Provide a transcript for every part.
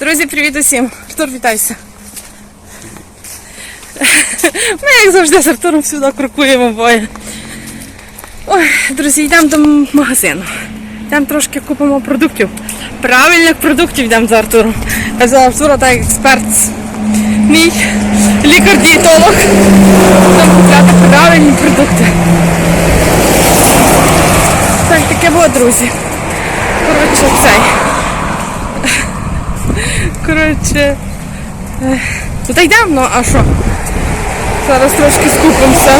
Друзі, привіт усім! Артур, вітайся. Ми, як завжди, з Артуром сюди крокуємо обоє. Ой, друзі, йдемо до магазину. Йдемо трошки купимо продуктів. Правильних продуктів йдемо за Артуром. Я взяла Артура так експерт. Мій лікар-дієтолог. Будемо купляти правильні продукти. Так, таке було, друзі. Коротше, цей. Коротше. Ну та йдемо, ну а що? Зараз трошки скупимося.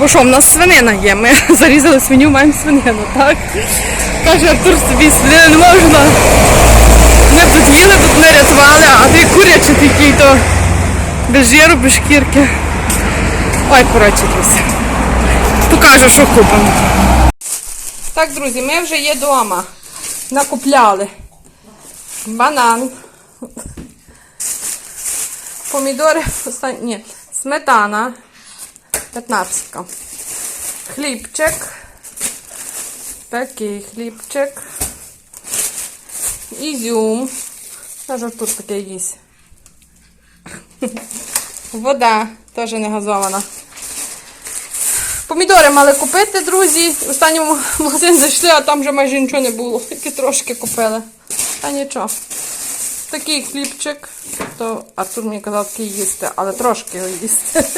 Бо що, в нас свинина є. Ми зарізали свиню, маємо свинину, так? Каже Артур собі свинини не можна. Б тут їли, тут не рятували, а ти курячий такий, то без жиру, без шкірки. Ой, коротше. Покажу, що купимо. Так, друзі, ми вже є вдома. Накупляли банан, помідори, остан- ні, сметана, 15. Хлібчик. Такий хлібчик. Ізюм. Даже тут таке їсть. Вода теж не газована. Помідори мали купити, друзі. В останньому магазин зайшли, а там вже майже нічого не було. Тільки трошки купили. Та нічого. Такий хлібчик. То Артур мені казав такий їсти, але трошки його їсти.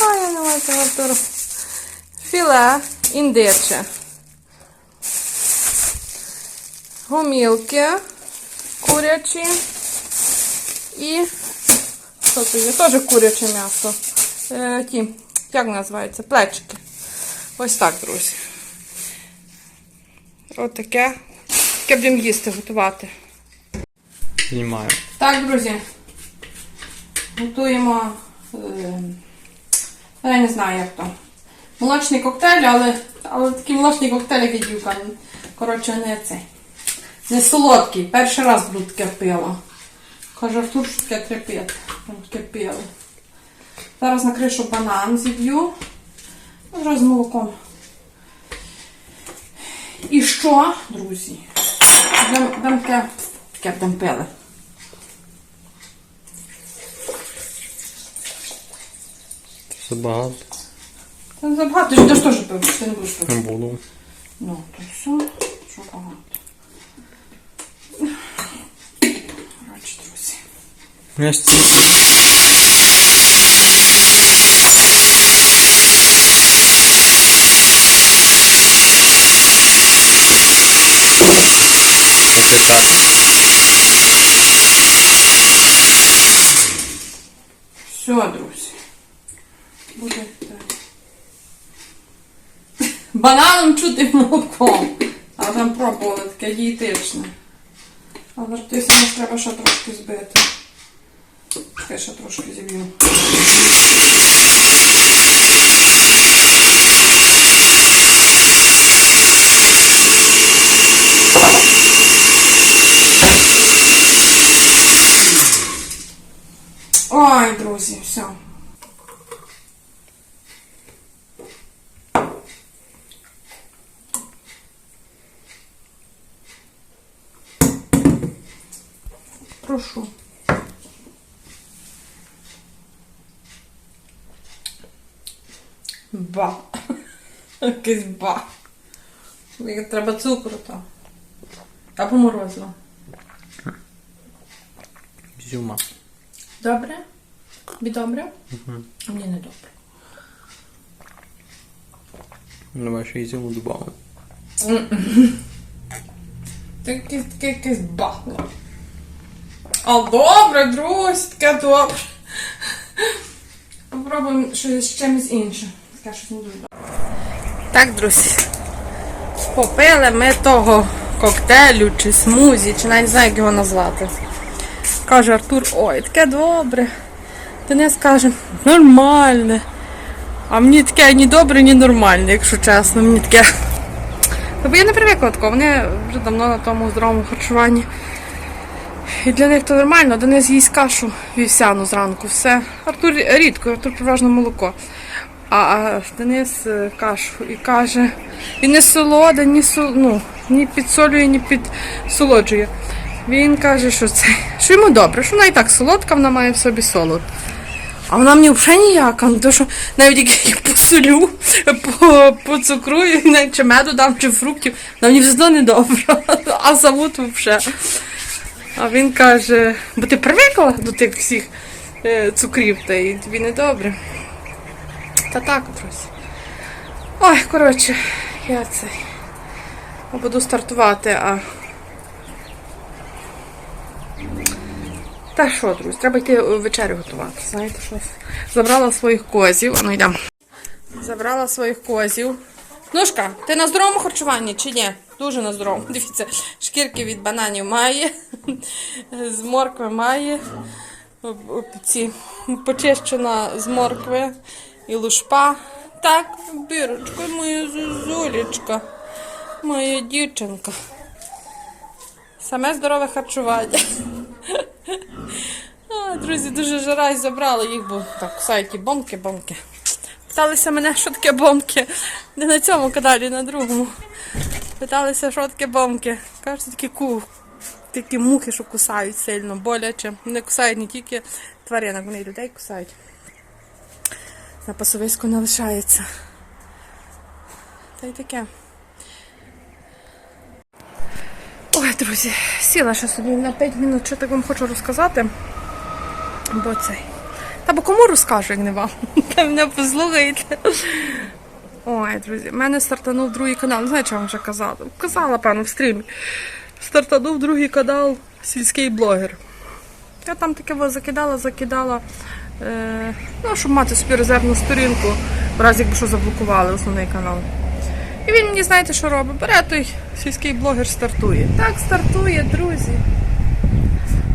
А, я не маю цього Артура. Філе індиче. Гомілки курячі. І що це є? Теж куряче м'ясо. Е, ті, як називається? Плечики. Ось так, друзі. От таке. Таке будемо їсти, готувати. Знімаю. Так, друзі. Готуємо. Е, я не знаю, як то. Молочний коктейль, але, але такий молочний коктейль, як дівка. Коротше, не цей. Не солодкий. Перший раз буду таке пила. Каже, Артур, що таке трепет. Таке пили. Зараз на кришу банан зіб'ю. Вже з молоком. І що, друзі? Дам, дам таке, таке будемо пили. Це багато. Та забагато, ти ж будеш теж пив, ти не будеш пити. Не буду. Ну, то все, що багато. Коротше, друзі. Я ж ці... Це так. Все, друзі. Бананом чути молоком. А там пробували таке дієтичне. А вертися нам треба ще трошки збити. Таке ще трошки зіб'ю. Ой, друзі, все. Прошу. Ба. Якийсь ба. Треба цукру то. Або морозиво. Зюма. Добре? Тобі добре? А мені не добре. Давай ще ізюму добавимо. Ти якийсь бахло. А добре, друзі, таке добре. Попробуємо з чимось іншим. Таке щось не дуже добре. Так, друзі. Попили ми того коктейлю чи смузі, чи навіть не знаю, як його назвати. Каже Артур, ой, таке добре. Денис каже, нормальне. А мені таке ні добре, ні нормальне, якщо чесно. Мені таке. Та Бо я не привикла такого, вони вже давно на тому здоровому харчуванні. І для них то нормально, Денис їсть кашу вівсяну зранку, все. Артур рідко, Артур переважно молоко. А, а Денис е, кашу і каже, він не солода, ні, сол, ну, ні підсолює, ні підсолоджує. Він каже, що це що йому добре, що вона і так солодка, вона має в собі солод. А вона мені взагалі ніяка, ну, то що навіть як я їх посолю, по, поцукрую, чи меду дам, чи фруктів, вона мені все одно не добре, а завод взагалі. А він каже, бо ти привикла до тих всіх е, цукрів, та й тобі не добре. Та так, друзі. Ой, коротше, я цей. Буду стартувати, а. Та що, друзі, треба йти е, вечерю готувати. Знаєте, що забрала своїх козів. А Ну йдемо. Забрала своїх козів. Нушка, ти на здоровому харчуванні чи ні? Дуже на здоровому. Дивіться, шкірки від бананів має, з моркви має. Ці почищена з моркви і лушпа. Так, бірочка, моя зузулечка, моя дівчинка. Саме здорове харчування. Друзі, дуже жара і забрала їх, бо так кусають ті бомки, бомки. Питалися мене, що таке бомки. Не на цьому каналі, на другому. Питалися, що таке бомки. Кажуть, такі ку. Такі мухи, що кусають сильно, боляче. Вони кусають не тільки тваринок, вони і людей кусають. На пасовиську не лишається. Та й таке. Ой, друзі, сіла ще собі на 5 минут, що так вам хочу розказати. Бо цей. Та бо кому розкажу, як не вам? Та мене послухаєте. Ой, друзі, в мене стартанув другий канал. Не знаю, я вам вже казала. Казала, певно, в стрімі. Стартанув другий канал сільський блогер. Я там таке закидала, закидала. Е, ну, щоб мати собі резервну сторінку, в разі якби що заблокували основний канал. І він мені, знаєте, що робить? Бере той сільський блогер стартує. Так стартує, друзі.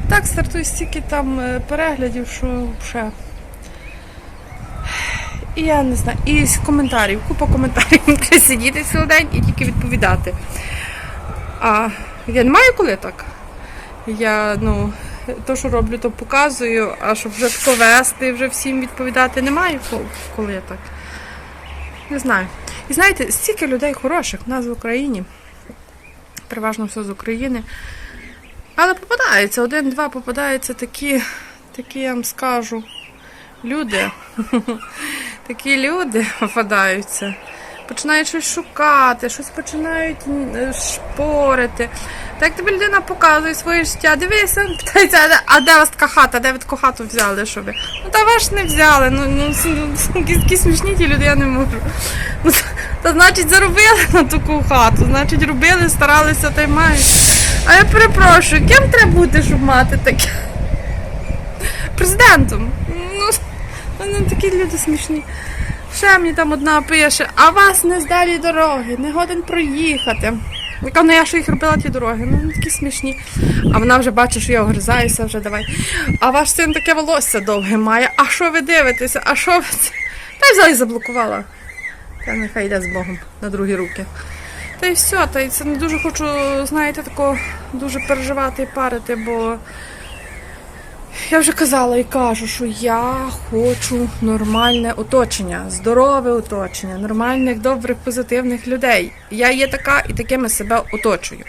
Так стартує стільки там е, переглядів, що вже. І я не знаю, і коментарів, купа коментарів. Треба сидіти цілий день і тільки відповідати. А я не маю коли так. Я, ну, то, що роблю, то показую, а щоб вже повести, вже всім відповідати, не маю ко- коли так. Не знаю. І знаєте, стільки людей хороших в нас в Україні. Переважно все з України. Але попадаються, один-два попадаються такі, такі, я вам скажу, люди. Такі люди попадаються. Починають щось шукати, щось починають м, шпорити. Так тобі людина показує своє життя, дивися, питається, а де- вас така хата, де ви таку хату взяли, щоб? ви?» Ну та ваш не взяли. Ну, ну, такі смішні ті люди, я не можу. Ну, то значить заробили на таку хату, значить робили, старалися та й мають. А я перепрошую, ким треба бути, щоб мати таке? Президентом. Ну такі люди смішні. Ще мені там одна пише, а вас не здалі дороги, не годен проїхати. Яка ну я що їх робила ті дороги, ну вони такі смішні. А вона вже бачить, що я огризаюся вже давай. А ваш син таке волосся довге має. А що ви дивитеся? А що ви це? Та й взяла і заблокувала. Та нехай йде з Богом на другі руки. Та й все, та й це не дуже хочу, знаєте, тако дуже переживати і парити, бо я вже казала і кажу, що я хочу нормальне оточення, здорове оточення, нормальних, добрих, позитивних людей. Я є така і такими себе оточую.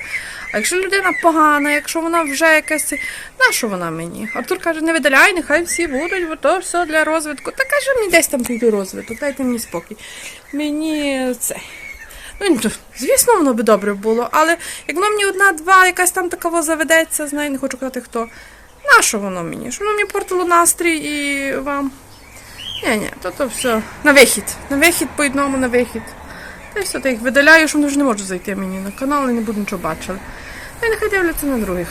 А якщо людина погана, якщо вона вже якась, на що вона мені? Артур каже, не видаляй, нехай всі будуть, бо то все для розвитку. Та каже, мені десь там прийду розвиток, дайте мені спокій. Мені це. Ну, звісно, воно би добре було, але як воно мені одна-два, якась там такого заведеться, знаю, не хочу казати хто. На що воно мені? Що воно мені портило настрій і вам? Ні, ні, то то все. На вихід. На вихід по одному на вихід. Та й все, та їх видаляю, що вони вже не можуть зайти мені на канал і не буду нічого бачили. Та й нехай дивляться на других.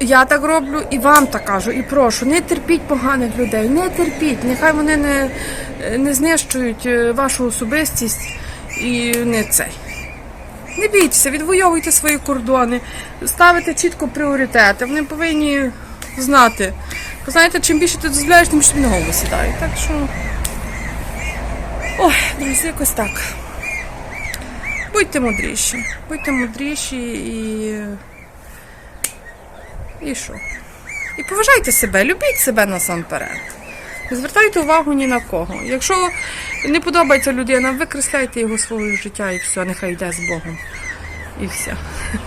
Я так роблю і вам так кажу, і прошу, не терпіть поганих людей, не терпіть, нехай вони не, не знищують е, вашу особистість і не цей. Не бійтеся, відвоюйте свої кордони, ставите чітко пріоритети. Вони повинні знати. Бо знаєте, чим більше ти дозволяєш, тим більше тобі на голову сідає. Так що. Ой, друзі, якось так. Будьте мудріші. Будьте мудріші і. І що? І поважайте себе, любіть себе насамперед. Не звертайте увагу ні на кого. Якщо не подобається людина, викреслюйте його свого життя і все, нехай йде з Богом. І все.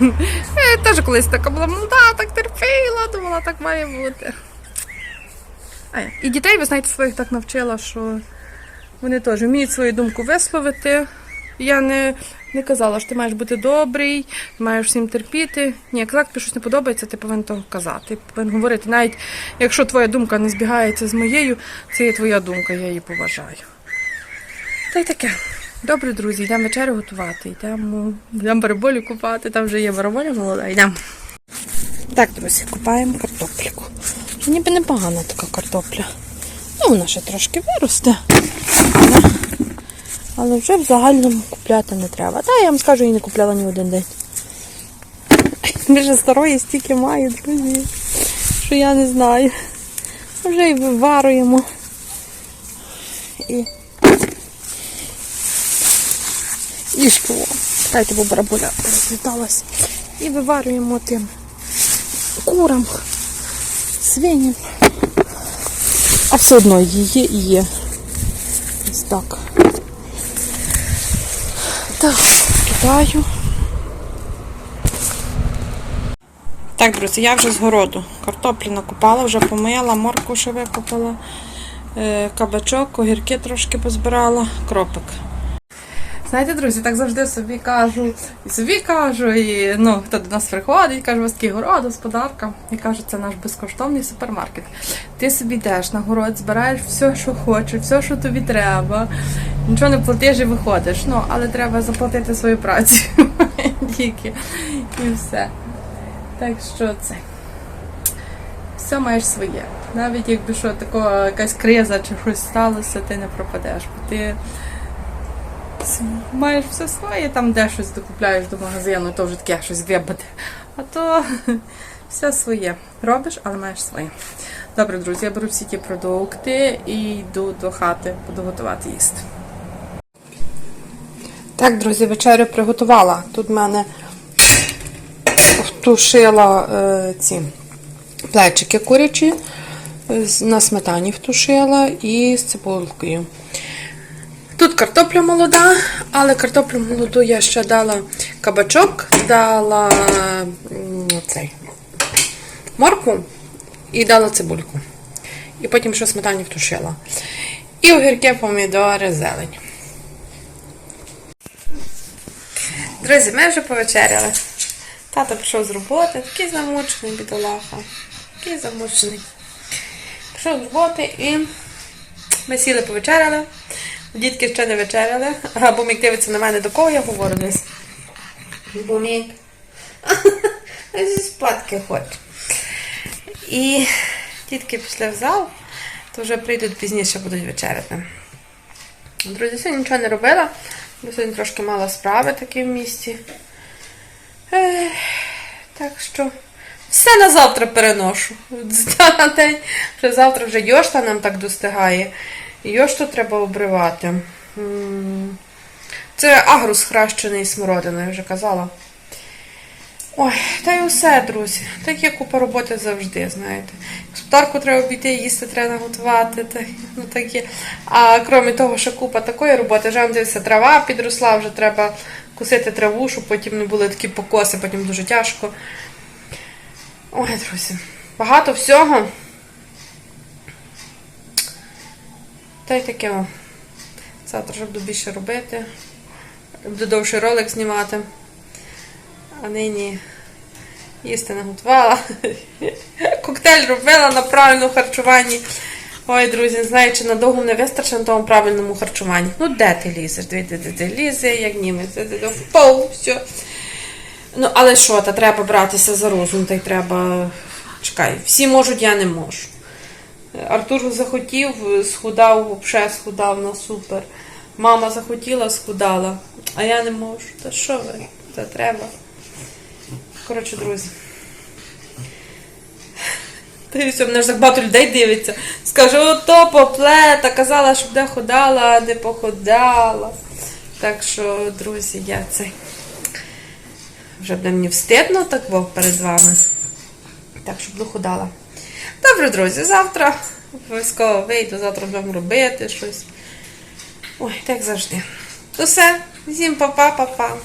Я теж колись така була молода, так терпіла, думала, так має бути. А, і дітей, ви знаєте, своїх так навчила, що вони теж вміють свою думку висловити. Я не, не казала, що ти маєш бути добрий, маєш всім терпіти. Ні, як тобі щось не подобається, ти повинен того казати. Ти повинен говорити. Навіть якщо твоя думка не збігається з моєю, це є твоя думка, я її поважаю. Та й таке. Добре, друзі, йдемо вечерю готувати. Йдемо, йдемо бараболю купати, там вже є бараболя молода, йдемо. Так, друзі, купаємо картопліку. Ніби непогана така картопля. Ну, вона ще трошки виросте. Але, вже в загальному купляти не треба. Та я вам скажу, її не купляла ні один день. Більше старої стільки маю, друзі, що я не знаю. Вже і виваруємо. І і що? Дайте, бо барабуля розліталась. І виварюємо тим курам, свиням. А все одно її і є. Ось так. Так, кидаю. Так, друзі, я вже з городу. Картоплі накупала, вже помила, морку ще викопала, е, кабачок, огірки трошки позбирала, кропик. Знаєте, друзі, так завжди собі кажу, і собі кажу, і ну, хто до нас приходить, каже, у вас такий город, господарка. І кажу, це наш безкоштовний супермаркет. Ти собі йдеш на город, збираєш все, що хочеш, все, що тобі треба. Нічого не платиш і виходиш. Ну, але треба заплатити свою працю. Тільки. І все. Так що це. Все маєш своє. Навіть якби що такого якась криза чи щось сталося, ти не пропадеш. Бо ти маєш все своє, там де щось докупляєш до магазину, то вже таке щось вибити. А то все своє. Робиш, але маєш своє. Добре, друзі, я беру всі ті продукти і йду до хати, буду готувати їсти. Так, друзі, вечерю приготувала. Тут в мене втушила е, ці плечики курячі, на сметані втушила і з цибулкою. Тут картопля молода, але картоплю молоду я ще дала кабачок, дала цей, моркву і дала цибульку. І потім ще сметані втушила. І огірки, помідори, зелень. Друзі, ми вже повечеряли. Тато пішов з роботи, такий замучений, бідолаха. Такий замучений. Пішов з роботи і ми сіли повечеряли. Дітки ще не вечеряли. А Бумік дивиться на мене, до кого я говорю десь. Бумік. Спадки хоче. І дітки пішли в зал, то вже прийдуть пізніше, будуть вечеряти. Друзі, сьогодні нічого не робила, бо сьогодні трошки мала справи такі в місті. Ех, так що все на завтра переношу. З дня на день. Вже завтра вже йошта нам так достигає. І йошту треба обривати. Це агрус хрещений смородиною, я вже казала. Ой, та й усе, друзі. Так є купа роботи завжди, знаєте. Господарку треба обійти, їсти треба наготувати. Та, ну, так є. А крім того, що купа такої роботи, вже вам дивиться, трава підросла, вже треба косити траву, щоб потім не були такі покоси, потім дуже тяжко. Ой, друзі, багато всього. Та й таке. Завтра вже буду більше робити. Буду довший ролик знімати. А нині їсти наготувала. Коктейль робила на правильному харчуванні. Ой, друзі, не знаю, чи надовго не вистачить на тому правильному харчуванні. Ну, де ти лізеш? Де ти лізе, як німець, де ти в пол, все. Ну, але що, та треба братися за розум, та й треба. Чекай, всі можуть, я не можу. Артур захотів, схудав, взагалі схудав на супер. Мама захотіла, схудала, а я не можу. Та що ви? Та треба. Коротше, друзі. Все, мене ж так багато людей дивиться. Скажу, ото поплета, казала, щоб де ходала, а не походала. Так що, друзі, я цей. Вже буде мені встидно так перед вами. Так, щоб доходала. Добре, друзі, завтра обов'язково вийду, завтра будемо робити щось. Ой, так завжди. То все. Всім па-па, па-па.